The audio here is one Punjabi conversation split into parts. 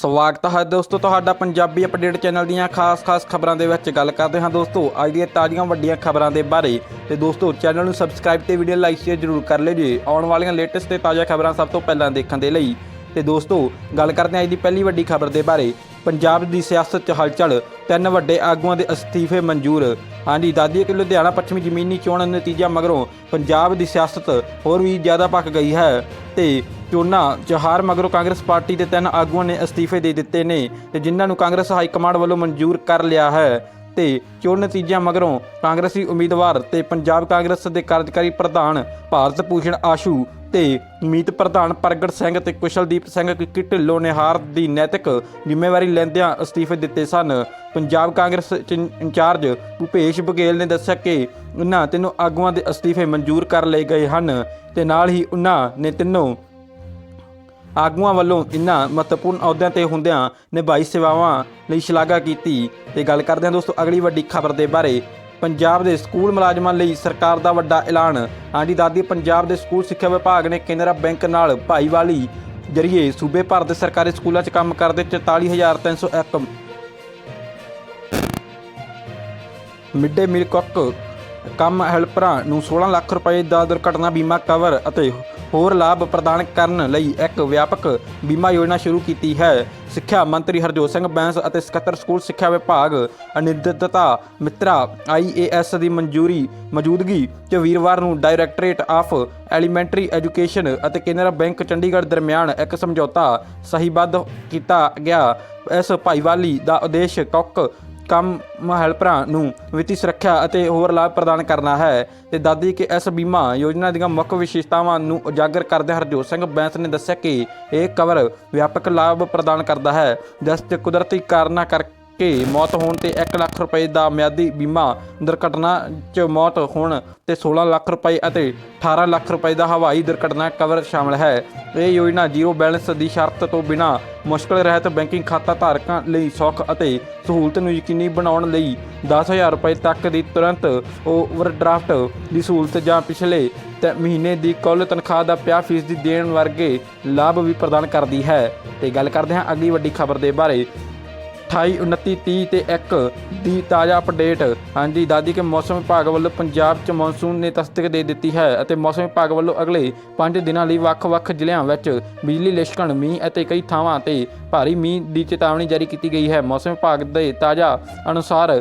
ਸਵਾਗਤ ਹੈ ਦੋਸਤੋ, ਤੁਹਾਡਾ ਪੰਜਾਬੀ ਅਪਡੇਟ ਚੈਨਲ ਦੀਆਂ ਖਾਸ-ਖਾਸ ਖਬਰਾਂ ਦੇ ਵਿੱਚ ਗੱਲ ਕਰਦੇ ਹਾਂ ਦੋਸਤੋ, ਅੱਜ ਦੀਆਂ ਤਾਜ਼ੀਆਂ ਵੱਡੀਆਂ ਖਬਰਾਂ ਦੇ ਬਾਰੇ। ਤੇ ਦੋਸਤੋ, ਚੈਨਲ ਨੂੰ ਸਬਸਕ੍ਰਾਈਬ ਤੇ ਵੀਡੀਓ ਲਾਈਕ ਸ਼ੇਅਰ ਜ਼ਰੂਰ ਕਰ ਲਿਓ ਜੀ। ਆਉਣ ਵਾਲੀਆਂ ਲੇਟੈਸਟ ਤੇ ਤਾਜ਼ਾ ਖਬਰਾਂ ਸਭ ਤੋਂ ਪਹਿਲਾਂ ਦੇਖਣ ਦੇ ਲਈ। ਤੇ ਦੋਸਤੋ, ਗੱਲ ਕਰਦੇ ਹਾਂ ਅੱਜ ਦੀ ਪਹਿਲੀ ਵੱਡੀ ਖਬਰ ਦੇ ਬਾਰੇ। ਪੰਜਾਬ ਦੀ ਸਿਆਸਤ 'ਚ ਹਲਚਲ, ਤਿੰਨ ਵੱਡੇ ਆਗੂਆਂ ਦੇ ਅਸਤੀਫੇ ਮਨਜ਼ੂਰ। ਹਾਂਜੀ ਦਾਦੀ ਕਿ ਲੁਧਿਆਣਾ ਪੱਛਮੀ ਜ਼ਮੀਨੀ ਚੋਣ ਨਤੀਜਾ ਮਗਰੋਂ ਪੰਜਾਬ ਦੀ ਸਿਆਸਤ ਹੋਰ ਵੀ ਜ਼ਿਆਦਾ ਭਖ ਗਈ ਹੈ। ਤੇ ਚੋਣਾਂ 'ਚ ਹਾਰ ਮਗਰੋਂ ਕਾਂਗਰਸ ਪਾਰਟੀ ਦੇ ਤਿੰਨ ਆਗੂਆਂ ਨੇ ਅਸਤੀਫੇ ਦੇ ਦਿੱਤੇ ਨੇ ਤੇ ਜਿਨ੍ਹਾਂ ਨੂੰ ਕਾਂਗਰਸ ਹਾਈ ਕਮਾਂਡ ਵੱਲੋਂ ਮਨਜ਼ੂਰ ਕਰ ਲਿਆ ਹੈ ਤੇ ਚੋਣ ਨਤੀਜਿਆਂ ਮਗਰੋਂ ਕਾਂਗਰਸੀ ਉਮੀਦਵਾਰ ਤੇ ਪੰਜਾਬ ਕਾਂਗਰਸ ਦੇ ਕਾਰਜਕਾਰੀ ਪ੍ਰਧਾਨ ਭਾਰਤ ਭੂਸ਼ਣ ਆਸ਼ੂ ਤੇ ਮੀਤ ਪ੍ਰਧਾਨ ਪ੍ਰਗਟ ਸਿੰਘ ਤੇ ਕੁਸ਼ਲਦੀਪ ਸਿੰਘ ਕਿੱਕੀ ਢਿੱਲੋਂ ਨੇ ਹਾਰ ਦੀ ਨੈਤਿਕ ਜ਼ਿੰਮੇਵਾਰੀ ਲੈਂਦਿਆਂ ਅਸਤੀਫੇ ਦਿੱਤੇ ਸਨ। ਪੰਜਾਬ ਕਾਂਗਰਸ ਚ ਇੰਚਾਰਜ ਭੂਪੇਸ਼ ਬਘੇਲ ਨੇ ਦੱਸਿਆ ਕਿ ਉਹਨਾਂ ਤਿੰਨੋਂ ਆਗੂਆਂ ਦੇ ਅਸਤੀਫੇ ਮਨਜ਼ੂਰ ਕਰ ਲਏ ਗਏ ਹਨ ਤੇ ਨਾਲ ਹੀ ਉਹਨਾਂ ਨੇ ਤਿੰਨੋਂ ਆਗੂਆਂ ਵੱਲੋਂ ਇਨ੍ਹਾਂ ਮਹੱਤਵਪੂਰਨ ਅਹੁਦਿਆਂ ਤੇ ਹੁੰਦਿਆਂ ਨਿਭਾਈ ਸੇਵਾਵਾਂ ਲਈ ਸ਼ਲਾਘਾ ਕੀਤੀ। ਤੇ ਗੱਲ ਕਰਦੇ ਹਾਂ ਦੋਸਤੋ, ਅਗਲੀ ਵੱਡੀ ਖਬਰ ਦੇ ਬਾਰੇ, ਪੰਜਾਬ ਦੇ ਸਕੂਲ ਮੁਲਾਜ਼ਮਾਂ ਲਈ ਸਰਕਾਰ ਦਾ ਵੱਡਾ ਐਲਾਨ। ਹਾਂਜੀ ਦਾਦੀ ਪੰਜਾਬ ਦੇ ਸਕੂਲ ਸਿੱਖਿਆ ਵਿਭਾਗ ਨੇ ਕੇਨਰਾ ਬੈਂਕ ਨਾਲ ਭਾਈਵਾਲੀ ਜਰੀਏ ਸੂਬੇ ਭਰ ਦੇ ਸਰਕਾਰੀ ਸਕੂਲਾਂ 'ਚ ਕੰਮ ਕਰਦੇ 44301 ਮਿਡ ਡੇ ਮੀਲ ਕੁੱਕ ਕੰਮ ਹੈਲਪਰਾਂ ਨੂੰ 16 ਲੱਖ ਰੁਪਏ ਦਾ ਦੁਰਘਟਨਾ ਬੀਮਾ ਕਵਰ ਅਤੇ ਹੋਰ ਲਾਭ ਪ੍ਰਦਾਨ ਕਰਨ ਲਈ ਇੱਕ ਵਿਆਪਕ ਬੀਮਾ ਯੋਜਨਾ ਸ਼ੁਰੂ ਕੀਤੀ ਹੈ। ਸਿੱਖਿਆ ਮੰਤਰੀ ਹਰਜੋਤ ਸਿੰਘ ਬੈਂਸ ਅਤੇ ਸਕੱਤਰ ਸਕੂਲ ਸਿੱਖਿਆ ਵਿਭਾਗ ਅਨਿੰਦਤਾ ਮਿੱਤਰਾ ਆਈਏਐਸ ਦੀ ਮਨਜ਼ੂਰੀ ਮੌਜੂਦਗੀ 'ਚ ਵੀਰਵਾਰ ਨੂੰ ਡਾਇਰੈਕਟੋਰੇਟ ਆਫ ਐਲੀਮੈਂਟਰੀ ਐਜੂਕੇਸ਼ਨ ਅਤੇ ਕੇਨਰਾ ਬੈਂਕ ਚੰਡੀਗੜ੍ਹ ਦਰਮਿਆਨ ਇੱਕ ਸਮਝੌਤਾ ਸਹੀਬੱਧ ਕੀਤਾ ਗਿਆ। ਇਸ ਭਾਈਵਾਲੀ ਦਾ ਉਦੇਸ਼ ਕੁੱਕ ਕੰਮ ਹੈਲਪਰਾਂ ਨੂੰ ਵਿੱਤੀ ਸੁਰੱਖਿਆ ਅਤੇ ਹੋਰ ਲਾਭ ਪ੍ਰਦਾਨ ਕਰਨਾ ਹੈ ਤੇ ਦਾਦੀ ਕਿ ਇਸ ਬੀਮਾ ਯੋਜਨਾ ਦੀਆਂ ਮੁੱਖ ਵਿਸ਼ੇਸ਼ਤਾਵਾਂ ਨੂੰ ਉਜਾਗਰ ਕਰਦੇ ਹਰਜੋਤ ਸਿੰਘ ਬੈਂਸ ਨੇ ਦੱਸਿਆ ਕਿ ਇਹ ਕਵਰ ਵਿਆਪਕ ਲਾਭ ਪ੍ਰਦਾਨ ਕਰਦਾ ਹੈ, ਜਿਸ 'ਤੇ ਕੁਦਰਤੀ ਕਾਰਨਾਂ ਕਰਕੇ ਮੌਤ ਹੋਣ ਤੇ 1 ਲੱਖ ਰੁਪਏ ਦਾ ਮਿਆਦੀ ਬੀਮਾ ਦੁਰਘਟਨਾ 'ਚ ਮੌਤ ਹੋਣ ਤੇ 16 ਲੱਖ ਰੁਪਏ ਅਤੇ 18 ਲੱਖ ਰੁਪਏ ਦਾ ਹਵਾਈ ਦੁਰਘਟਨਾ ਕਵਰ ਸ਼ਾਮਲ ਹੈ। ਇਹ ਯੋਜਨਾ ਜ਼ੀਰੋ ਬੈਲੈਂਸ ਦੀ ਸ਼ਰਤ ਤੋਂ ਬਿਨਾਂ ਮੁਸ਼ਕਲ ਰਹਿਤ ਬੈਂਕਿੰਗ ਖਾਤਾ ਧਾਰਕਾਂ ਲਈ ਸੌਖ ਅਤੇ ਸਹੂਲਤ ਨੂੰ ਯਕੀਨੀ ਬਣਾਉਣ ਲਈ 10000 ਰੁਪਏ ਤੱਕ ਦੀ ਤੁਰੰਤ ਓਵਰਡਰਾਫਟ ਦੀ ਸਹੂਲਤ ਜਾਂ ਪਿਛਲੇ ਤੇ, ਮਹੀਨੇ ਦੀ ਕੁੱਲ ਤਨਖਾਹ ਦਾ 50% ਦੇਣ ਵਰਗੇ ਲਾਭ ਵੀ ਪ੍ਰਦਾਨ ਕਰਦੀ ਹੈ। ਤੇ ਗੱਲ ਕਰਦੇ ਹਾਂ ਅਗਲੀ ਵੱਡੀ ਖਬਰ ਦੇ ਬਾਰੇ। 28 29 30 ਤੇ 1 ਦੀ ਤਾਜ਼ਾ ਅਪਡੇਟ ਹਾਂਜੀ ਦਾਦੀ ਕੇ ਮੌਸਮ ਵਿਭਾਗ ਵੱਲੋਂ ਪੰਜਾਬ 'ਚ ਮੌਨਸੂਨ ਨੇ ਤਸਦੀਕ ਦੇ ਦਿੱਤੀ ਹੈ ਅਤੇ ਮੌਸਮ ਵਿਭਾਗ ਵੱਲੋਂ ਅਗਲੇ 5 ਦਿਨਾਂ ਲਈ ਵੱਖ-ਵੱਖ ਜ਼ਿਲ੍ਹਿਆਂ ਵਿੱਚ ਬਿਜਲੀ ਲਿਸ਼ਕਣ, ਮੀਂਹ ਅਤੇ ਕਈ ਥਾਵਾਂ ਤੇ ਭਾਰੀ ਮੀਂਹ ਦੀ ਚੇਤਾਵਨੀ ਜਾਰੀ ਕੀਤੀ ਗਈ ਹੈ। ਮੌਸਮ ਵਿਭਾਗ ਦੇ ਤਾਜ਼ਾ ਅਨੁਸਾਰ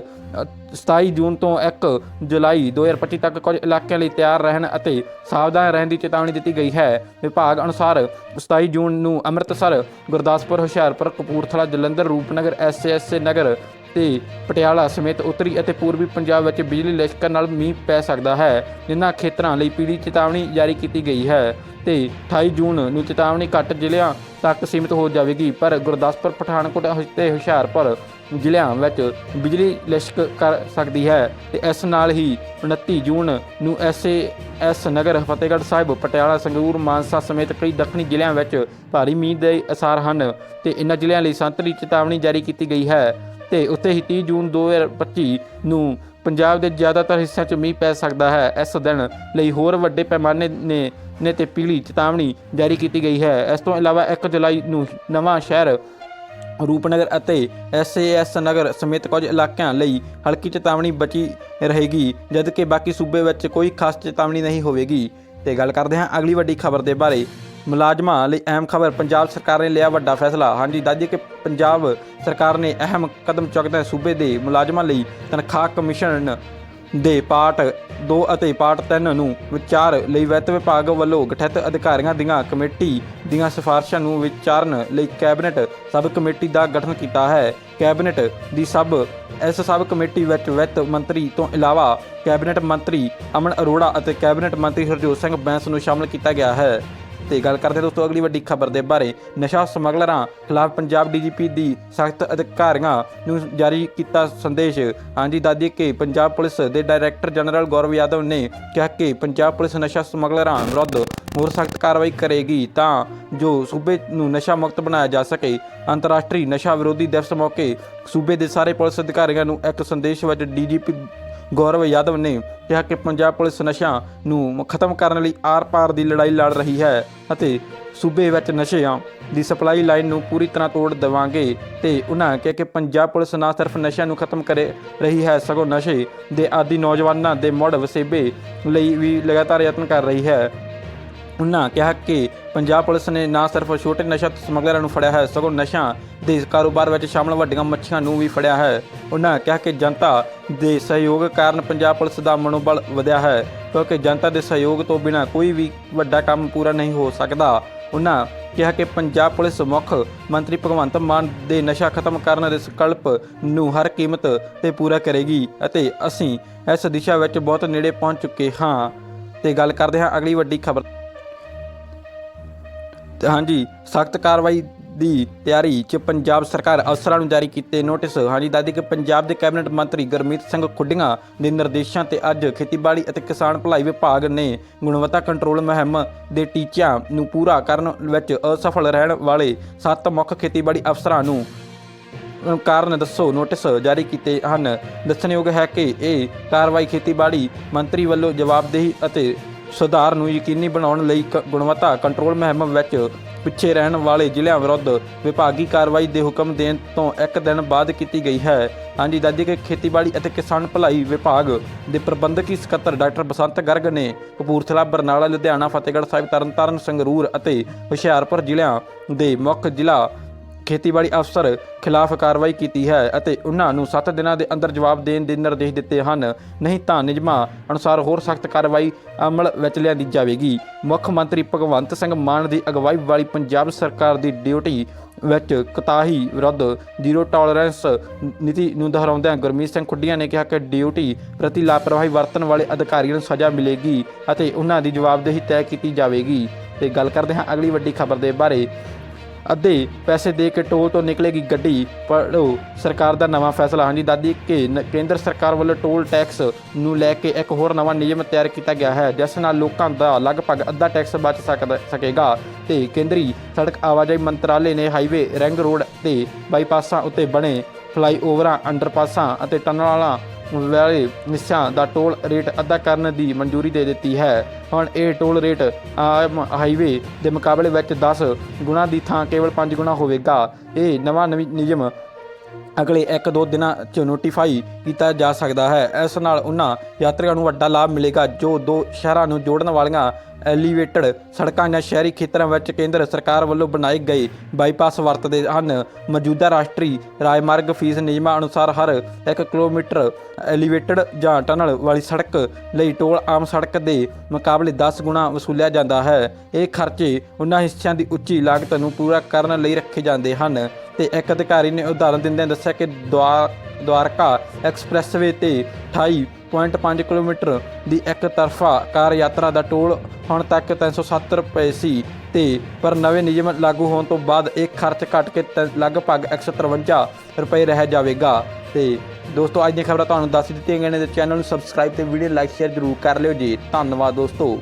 27 ਜੂਨ ਤੋਂ 1 ਜੁਲਾਈ 2025 ਤੱਕ ਕੁਝ ਇਲਾਕਿਆਂ ਲਈ ਤਿਆਰ ਰਹਿਣ ਅਤੇ ਸਾਵਧਾਨ ਰਹਿਣ ਦੀ ਚੇਤਾਵਨੀ ਦਿੱਤੀ ਗਈ ਹੈ। ਵਿਭਾਗ ਅਨੁਸਾਰ 27 ਜੂਨ ਨੂੰ ਅੰਮ੍ਰਿਤਸਰ, ਗੁਰਦਾਸਪੁਰ, ਹੁਸ਼ਿਆਰਪੁਰ, ਕਪੂਰਥਲਾ, ਜਲੰਧਰ, ਰੂਪਨਗਰ ਐਸਐਸਏ ਨਗਰ ਤੇ ਪਟਿਆਲਾ ਸਮੇਤ ਉੱਤਰੀ ਅਤੇ ਪੂਰਬੀ ਪੰਜਾਬ ਵਿੱਚ ਬਿਜਲੀ ਲਿਸ਼ਕਣ ਨਾਲ ਮੀਂਹ ਪੈ ਸਕਦਾ ਹੈ, ਜਿਨ੍ਹਾਂ ਖੇਤਰਾਂ ਲਈ ਪੀੜੀ ਚੇਤਾਵਨੀ ਜਾਰੀ ਕੀਤੀ ਗਈ ਹੈ ਤੇ 28 ਜੂਨ ਨੂੰ ਚੇਤਾਵਨੀ ਘੱਟ ਜ਼ਿਲ੍ਹਿਆਂ ਤੱਕ ਸੀਮਿਤ ਹੋ ਜਾਵੇਗੀ। ਪਰ ਗੁਰਦਾਸਪੁਰ, ਪਠਾਨਕੋਟ ਅਤੇ ਹੁਸ਼ਿਆਰਪੁਰ ਜ਼ਿਲ੍ਹਿਆਂ ਵਿੱਚ ਬਿਜਲੀ ਲਿਸ਼ਕ ਕਰ ਸਕਦੀ ਹੈ ਤੇ ਇਸ ਨਾਲ ਹੀ 29 ਜੂਨ ਨੂੰ ਐਸ ਨਗਰ ਫਤਿਹਗੜ੍ਹ ਸਾਹਿਬ, ਪਟਿਆਲਾ, ਸੰਗਰੂਰ, ਮਾਨਸਾ ਸਮੇਤ ਕਈ ਦੱਖਣੀ ਜ਼ਿਲ੍ਹਿਆਂ ਵਿੱਚ ਭਾਰੀ ਮੀਂਹ ਦੇ ਅਸਾਰ ਹਨ ਤੇ ਇਨ੍ਹਾਂ ਜ਼ਿਲ੍ਹਿਆਂ ਲਈ ਸੰਤਰੀ ਚੇਤਾਵਨੀ ਜਾਰੀ ਕੀਤੀ ਗਈ ਹੈ ਤੇ ਉੱਤੇ ਹੀ 30 ਜੂਨ 2025 ਨੂੰ ਪੰਜਾਬ ਦੇ ਜ਼ਿਆਦਾਤਰ ਹਿੱਸਿਆਂ 'ਚ ਮੀਂਹ ਪੈ ਸਕਦਾ ਹੈ। ਇਸ ਦਿਨ ਲਈ ਹੋਰ ਵੱਡੇ ਪੈਮਾਨੇ ਨੇ ਨੇ ਤੇ ਪੀਲੀ ਚੇਤਾਵਨੀ ਜਾਰੀ ਕੀਤੀ ਗਈ ਹੈ। ਇਸ ਤੋਂ ਇਲਾਵਾ 1 ਜੁਲਾਈ ਨੂੰ ਨਵਾਂ ਸ਼ਹਿਰ ਰੂਪਨਗਰ ਅਤੇ ਐਸਏਐਸ ਨਗਰ ਸਮੇਤ ਕੁਝ ਇਲਾਕਿਆਂ ਲਈ ਹਲਕੀ ਚੇਤਾਵਨੀ ਬਚੀ ਰਹੇਗੀ, ਜਦਕਿ ਬਾਕੀ ਸੂਬੇ ਵਿੱਚ ਕੋਈ ਖਾਸ ਚੇਤਾਵਨੀ ਨਹੀਂ ਹੋਵੇਗੀ। ਤੇ ਗੱਲ ਕਰਦੇ ਹਾਂ ਅਗਲੀ ਵੱਡੀ ਖਬਰ ਦੇ ਬਾਰੇ। ਮੁਲਾਜ਼ਮਾਂ ਲਈ ਅਹਿਮ ਖਬਰ, ਪੰਜਾਬ ਸਰਕਾਰ ਨੇ ਲਿਆ ਵੱਡਾ ਫੈਸਲਾ। ਹਾਂਜੀ ਦੱਸਦੀਏ ਕਿ ਪੰਜਾਬ ਸਰਕਾਰ ਨੇ ਅਹਿਮ ਕਦਮ ਚੁੱਕਦਿਆਂ ਸੂਬੇ ਦੇ ਮੁਲਾਜ਼ਮਾਂ ਲਈ ਤਨਖਾਹ ਕਮਿਸ਼ਨ ਦੇ ਪਾਰਟ 2 ਅਤੇ ਪਾਰਟ 3 ਨੂੰ ਵਿਚਾਰ ਲਈ ਵਿੱਤ ਵਿਭਾਗ ਵੱਲੋਂ ਗਠਿਤ ਅਧਿਕਾਰੀਆਂ ਦੀਆਂ ਕਮੇਟੀ ਦੀਆਂ ਸਿਫਾਰਸ਼ਾਂ ਨੂੰ ਵਿਚਾਰਨ ਲਈ ਕੈਬਨਿਟ ਸਬ ਕਮੇਟੀ ਦਾ ਗਠਨ ਕੀਤਾ ਹੈ। ਕੈਬਨਿਟ ਦੀ ਸਭ ਇਸ ਸਬ ਕਮੇਟੀ ਵਿੱਚ ਵਿੱਤ ਮੰਤਰੀ ਤੋਂ ਇਲਾਵਾ ਕੈਬਨਿਟ ਮੰਤਰੀ ਅਮਨ ਅਰੋੜਾ ਅਤੇ ਕੈਬਨਿਟ ਮੰਤਰੀ ਹਰਜੋਤ ਸਿੰਘ ਬੈਂਸ ਨੂੰ ਸ਼ਾਮਲ ਕੀਤਾ ਗਿਆ ਹੈ। ਤੇ ਗੱਲ ਕਰਦੇ ਦੋਸਤੋ, ਅਗਲੀ ਵੱਡੀ ਖਬਰ ਦੇ ਬਾਰੇ। ਨਸ਼ਾ ਸਮਗਲਰਾਂ ਖਿਲਾਫ ਪੰਜਾਬ ਡੀਜੀਪੀ ਦੀ ਸਖਤ ਅਧਿਕਾਰੀਆਂ ਨੂੰ ਜਾਰੀ ਕੀਤਾ ਸੰਦੇਸ਼। ਹਾਂਜੀ ਦਾਦੀ ਕਿ ਪੰਜਾਬ ਪੁਲਿਸ ਦੇ ਡਾਇਰੈਕਟਰ ਜਨਰਲ ਗੌਰਵ ਯਾਦਵ ਨੇ ਕਿਹਾ ਕਿ ਪੰਜਾਬ ਪੁਲਿਸ ਨਸ਼ਾ ਸਮਗਲਰਾਂ ਵਿਰੁੱਧ ਹੋਰ ਸਖਤ ਕਾਰਵਾਈ ਕਰੇਗੀ ਤਾਂ ਜੋ ਸੂਬੇ ਨੂੰ ਨਸ਼ਾ ਮੁਕਤ ਬਣਾਇਆ ਜਾ ਸਕੇ। ਅੰਤਰਰਾਸ਼ਟਰੀ ਨਸ਼ਾ ਵਿਰੋਧੀ ਦਿਵਸ ਮੌਕੇ ਸੂਬੇ ਦੇ ਸਾਰੇ ਪੁਲਿਸ ਅਧਿਕਾਰੀਆਂ ਨੂੰ ਇੱਕ ਸੰਦੇਸ਼ ਵਿੱਚ ਡੀਜੀਪੀ ਗੌਰਵ ਯਾਦਵ ਨੇ ਕਿਹਾ ਕਿ ਪੰਜਾਬ ਪੁਲਿਸ ਨਸ਼ਿਆਂ ਨੂੰ ਖਤਮ ਕਰਨ ਲਈ ਆਰ-ਪਾਰ ਦੀ ਲੜਾਈ ਲੜ ਰਹੀ ਹੈ ਅਤੇ ਸੂਬੇ ਵਿੱਚ ਨਸ਼ਿਆਂ ਦੀ ਸਪਲਾਈ ਲਾਈਨ ਨੂੰ ਪੂਰੀ ਤਰ੍ਹਾਂ ਤੋੜ ਦੇਵਾਂਗੇ ਤੇ ਉਹਨਾਂ ਕਿਹਾ ਕਿ ਪੰਜਾਬ ਪੁਲਿਸ ਨਾ ਸਿਰਫ ਨਸ਼ਿਆਂ ਨੂੰ ਖਤਮ ਕਰੇ ਰਹੀ ਹੈ, ਸਗੋਂ ਨਸ਼ੇ ਦੇ ਆਦੀ ਨੌਜਵਾਨਾਂ ਦੇ ਮੁੜ ਵਸੇਬੇ ਲਈ ਵੀ ਲਗਾਤਾਰ ਯਤਨ ਕਰ ਰਹੀ ਹੈ। ਉਹਨਾਂ ਕਿਹਾ ਕਿ ਪੰਜਾਬ ਪੁਲਿਸ ਨੇ ਨਾ ਸਿਰਫ ਛੋਟੇ ਨਸ਼ਾ ਸਮਗਲਰਾਂ ਨੂੰ ਫੜਿਆ ਹੈ, ਸਗੋਂ ਨਸ਼ਾ ਦੇ ਕਾਰੋਬਾਰ ਵਿੱਚ ਸ਼ਾਮਲ ਵੱਡੀਆਂ ਮੱਛੀਆਂ ਨੂੰ ਵੀ ਫੜਿਆ ਹੈ। ਉਹਨਾਂ ਕਿਹਾ ਕਿ ਜਨਤਾ ਦੇ ਸਹਿਯੋਗ ਕਾਰਨ ਪੰਜਾਬ ਪੁਲਿਸ ਦਾ ਮਨੋਬਲ ਵਧਿਆ ਹੈ, ਕਿਉਂਕਿ ਜਨਤਾ ਦੇ ਸਹਿਯੋਗ ਤੋਂ ਬਿਨਾਂ ਕੋਈ ਵੀ ਵੱਡਾ ਕੰਮ ਪੂਰਾ ਨਹੀਂ ਹੋ ਸਕਦਾ। ਉਹਨਾਂ ਕਿਹਾ ਕਿ ਪੰਜਾਬ ਪੁਲਿਸ ਮੁੱਖ ਮੰਤਰੀ ਭਗਵੰਤ ਮਾਨ ਦੇ ਨਸ਼ਾ ਖਤਮ ਕਰਨ ਦੇ ਸੰਕਲਪ ਨੂੰ ਹਰ ਕੀਮਤ ਤੇ ਪੂਰਾ ਕਰੇਗੀ ਅਤੇ ਅਸੀਂ ਇਸ ਦਿਸ਼ਾ ਵਿੱਚ ਬਹੁਤ ਨੇੜੇ ਪਹੁੰਚ ਚੁੱਕੇ ਹਾਂ। ਤੇ ਗੱਲ ਕਰਦੇ ਹਾਂ ਅਗਲੀ ਵੱਡੀ ਖਬਰ ਹਾਂਜੀ, ਸਖਤ ਕਾਰਵਾਈ ਦੀ ਤਿਆਰੀ 'ਚ ਪੰਜਾਬ ਸਰਕਾਰ ਅਫਸਰਾਂ ਨੂੰ ਜਾਰੀ ਕੀਤੇ ਨੋਟਿਸ। ਹਾਂਜੀ ਦਾਦੀ ਕਿ ਪੰਜਾਬ ਦੇ ਕੈਬਨਿਟ ਮੰਤਰੀ ਗੁਰਮੀਤ ਸਿੰਘ ਖੁੱਡੀਆਂ ਦੇ ਨਿਰਦੇਸ਼ਾਂ ਤੇ ਅੱਜ ਖੇਤੀਬਾੜੀ ਅਤੇ ਕਿਸਾਨ ਭਲਾਈ ਵਿਭਾਗ ਨੇ ਗੁਣਵੱਤਾ ਕੰਟਰੋਲ ਮੁਹਿੰਮ ਦੇ ਟੀਚਿਆਂ ਨੂੰ ਪੂਰਾ ਕਰਨ ਵਿੱਚ ਅਸਫਲ ਰਹਿਣ ਵਾਲੇ ਸੱਤ ਮੁੱਖ ਖੇਤੀਬਾੜੀ ਅਫਸਰਾਂ ਨੂੰ ਕਾਰਨ ਦੱਸੋ, ਨੋਟਿਸ ਜਾਰੀ ਕੀਤੇ ਹਨ। ਦੱਸਣਯੋਗ ਹੈ ਕਿ ਇਹ ਕਾਰਵਾਈ ਖੇਤੀਬਾੜੀ ਮੰਤਰੀ ਵੱਲੋਂ ਜਵਾਬਦੇਹੀ ਅਤੇ ਸੁਧਾਰ ਨੂੰ ਯਕੀਨੀ ਬਣਾਉਣ ਲਈ ਕ- ਗੁਣਵੱਤਾ ਕੰਟਰੋਲ ਮੁਹਿੰਮ ਵਿੱਚ ਪਿੱਛੇ ਰਹਿਣ ਵਾਲੇ ਜ਼ਿਲ੍ਹਿਆਂ ਵਿਰੁੱਧ ਵਿਭਾਗੀ ਕਾਰਵਾਈ ਦੇ ਹੁਕਮ ਦੇਣ ਤੋਂ ਇੱਕ ਦਿਨ ਬਾਅਦ ਕੀਤੀ ਗਈ ਹੈ। ਹਾਂਜੀ ਦਾਦੀ ਕਿ ਖੇਤੀਬਾੜੀ ਅਤੇ ਕਿਸਾਨ ਭਲਾਈ ਵਿਭਾਗ ਦੇ ਪ੍ਰਬੰਧਕੀ ਸਕੱਤਰ ਡਾਕਟਰ ਬਸੰਤ ਗਰਗ ਨੇ ਕਪੂਰਥਲਾ, ਬਰਨਾਲਾ, ਲੁਧਿਆਣਾ, ਫਤਿਹਗੜ੍ਹ ਸਾਹਿਬ, ਤਰਨਤਾਰਨ, ਸੰਗਰੂਰ ਅਤੇ ਹੁਸ਼ਿਆਰਪੁਰ ਜ਼ਿਲ੍ਹਿਆਂ ਦੇ ਮੁੱਖ ਜ਼ਿਲ੍ਹਾ ਖੇਤੀਬਾੜੀ ਅਫਸਰ ਖਿਲਾਫ ਕਾਰਵਾਈ ਕੀਤੀ ਹੈ ਅਤੇ ਉਹਨਾਂ ਨੂੰ 7 ਦਿਨਾਂ ਦੇ ਅੰਦਰ ਜਵਾਬ ਦੇਣ ਦੇ ਨਿਰਦੇਸ਼ ਦਿੱਤੇ ਹਨ। ਨਹੀਂ ਤਾਂ ਨਿਯਮਾਂ ਅਨੁਸਾਰ ਹੋਰ ਸਖਤ ਕਾਰਵਾਈ ਅਮਲ ਵਿੱਚ ਲਿਆਂਦੀ ਜਾਵੇਗੀ। ਮੁੱਖ ਮੰਤਰੀ ਭਗਵੰਤ ਸਿੰਘ ਮਾਨ ਦੀ ਅਗਵਾਈ ਵਾਲੀ ਪੰਜਾਬ ਸਰਕਾਰ ਦੀ ਡਿਊਟੀ ਵਿੱਚ ਕਤਾਹੀ ਵਿਰੁੱਧ ਜ਼ੀਰੋ ਟੋਲਰੈਂਸ ਨੀਤੀ ਨੂੰ ਦੁਹਰਾਉਂਦਿਆਂ ਗੁਰਮੀਤ ਸਿੰਘ ਖੁੱਡੀਆਂ ਨੇ ਕਿਹਾ ਕਿ ਡਿਊਟੀ ਪ੍ਰਤੀ ਲਾਪਰਵਾਹੀ ਵਰਤਣ ਵਾਲੇ ਅਧਿਕਾਰੀਆਂ ਨੂੰ ਸਜ਼ਾ ਮਿਲੇਗੀ ਅਤੇ ਉਹਨਾਂ ਦੀ ਜਵਾਬਦੇਹੀ ਤੈਅ ਕੀਤੀ ਜਾਵੇਗੀ। ਤੇ ਗੱਲ ਕਰਦੇ ਹਾਂ ਅਗਲੀ ਵੱਡੀ ਖਬਰ ਦੇ ਬਾਰੇ। ਅੱਧੇ ਪੈਸੇ ਦੇ ਕੇ ਟੋਲ ਤੋਂ ਨਿਕਲੇਗੀ ਗੱਡੀ ਪੜੋ ਸਰਕਾਰ ਦਾ ਨਵਾਂ ਫੈਸਲਾ। ਹਾਂਜੀ, ਦਾਦੀ, ਕਿ ਨ- ਕੇਂਦਰ ਸਰਕਾਰ ਵੱਲੋਂ ਟੋਲ ਟੈਕਸ ਨੂੰ ਲੈ ਕੇ ਇੱਕ ਹੋਰ ਨਵਾਂ ਨਿਯਮ ਤਿਆਰ ਕੀਤਾ ਗਿਆ ਹੈ, ਜਿਸ ਨਾਲ ਲੋਕਾਂ ਦਾ ਲਗਭਗ ਅੱਧਾ ਟੈਕਸ ਬਚ ਸਕਦਾ, ਸਕੇਗਾ। ਤੇ ਕੇਂਦਰੀ ਸੜਕ ਆਵਾਜਾਈ ਮੰਤਰਾਲੇ ਨੇ ਹਾਈਵੇ, ਰਿੰਗ ਰੋਡ ਤੇ ਬਾਈਪਾਸਾਂ ਉੱਤੇ ਬਣੇ ਫਲਾਈਓਵਰਾਂ, ਅੰਡਰਪਾਸਾਂ ਅਤੇ ਟਨਲਾਂ ਵਾਲੇ ਹਿੱਸਿਆਂ ਦਾ ਟੋਲ ਰੇਟ ਅਦਾ ਕਰਨ ਦੀ ਮਨਜ਼ੂਰੀ ਦੇ ਦਿੱਤੀ ਹੈ। ਹੁਣ ਇਹ ਟੋਲ ਰੇਟ ਆਮ ਹਾਈਵੇ ਦੇ ਮੁਕਾਬਲੇ ਵਿੱਚ 10 ਗੁਣਾ ਦੀ ਥਾਂ ਕੇਵਲ 5 ਗੁਣਾ ਹੋਵੇਗਾ। ਇਹ ਨਵਾਂ ਨਵੀਂ ਨਿਯਮ ਅਗਲੇ 1-2 ਦਿਨਾਂ 'ਚ ਨੋਟੀਫਾਈ ਕੀਤਾ ਜਾ ਸਕਦਾ ਹੈ। ਇਸ ਨਾਲ ਉਹਨਾਂ ਯਾਤਰੀਆਂ ਨੂੰ ਵੱਡਾ ਲਾਭ ਮਿਲੇਗਾ, ਜੋ ਦੋ ਸ਼ਹਿਰਾਂ ਨੂੰ ਜੋੜਨ ਵਾਲੀਆਂ ਐਲੀਵੇਟਡ ਸੜਕਾਂ ਜਾਂ ਸ਼ਹਿਰੀ ਖੇਤਰਾਂ ਵਿੱਚ ਕੇਂਦਰ ਸਰਕਾਰ ਵੱਲੋਂ ਬਣਾਏ ਗਏ ਬਾਈਪਾਸ ਵਰਤਦੇ ਹਨ। ਮੌਜੂਦਾ ਰਾਸ਼ਟਰੀ ਰਾਜਮਾਰਗ ਫੀਸ ਨਿਯਮਾਂ ਅਨੁਸਾਰ ਹਰ 1 ਕਿਲੋਮੀਟਰ ਐਲੀਵੇਟਡ ਜਾਂ ਟਨਲ ਵਾਲੀ ਸੜਕ ਲਈ ਟੋਲ ਆਮ ਸੜਕ ਦੇ ਮੁਕਾਬਲੇ 10 ਗੁਣਾ ਵਸੂਲਿਆ ਜਾਂਦਾ ਹੈ। ਇਹ ਖਰਚੇ ਉਹਨਾਂ ਹਿੱਸਿਆਂ ਦੀ ਉੱਚੀ ਲਾਗਤ ਨੂੰ ਪੂਰਾ ਕਰਨ ਲਈ ਰੱਖੇ ਜਾਂਦੇ ਹਨ। ਤੇ ਇੱਕ ਅਧਿਕਾਰੀ ਨੇ ਉਦਾਹਰਨ ਦਿੰਦਿਆਂ ਦੱਸਿਆ ਕਿ ਦੁਆ ਦੁਆਰਕਾ ਐਕਸਪ੍ਰੈਸਵੇ ਤੇ 28.5 ਕਿਲੋਮੀਟਰ ਦੀ ਇੱਕ ਤਰਫਾ ਕਾਰ ਯਾਤਰਾ ਦਾ ਟੋਲ ਹੁਣ ਤੱਕ 307 ਰੁਪਏ ਸੀ ਤੇ ਪਰ ਨਵੇਂ ਨਿਯਮ ਲਾਗੂ ਹੋਣ ਤੋਂ ਬਾਅਦ ਇਹ ਖਰਚ ਘਟ ਕੇ ਤ- ਲਗਭਗ 153 ਰੁਪਏ ਰਹਿ ਜਾਵੇਗਾ। ਤੇ ਦੋਸਤੋ, ਅੱਜ ਦੀਆਂ ਖਬਰਾਂ ਤੁਹਾਨੂੰ ਦੱਸ ਦਿੱਤੀਆਂ ਗਈਆਂ ਨੇ ਤੇ ਚੈਨਲ ਨੂੰ ਸਬਸਕ੍ਰਾਈਬ ਤੇ ਵੀਡੀਓ ਲਾਈਕ ਸ਼ੇਅਰ ਜ਼ਰੂਰ ਕਰ ਲਿਓ ਜੀ। ਧੰਨਵਾਦ ਦੋਸਤੋ।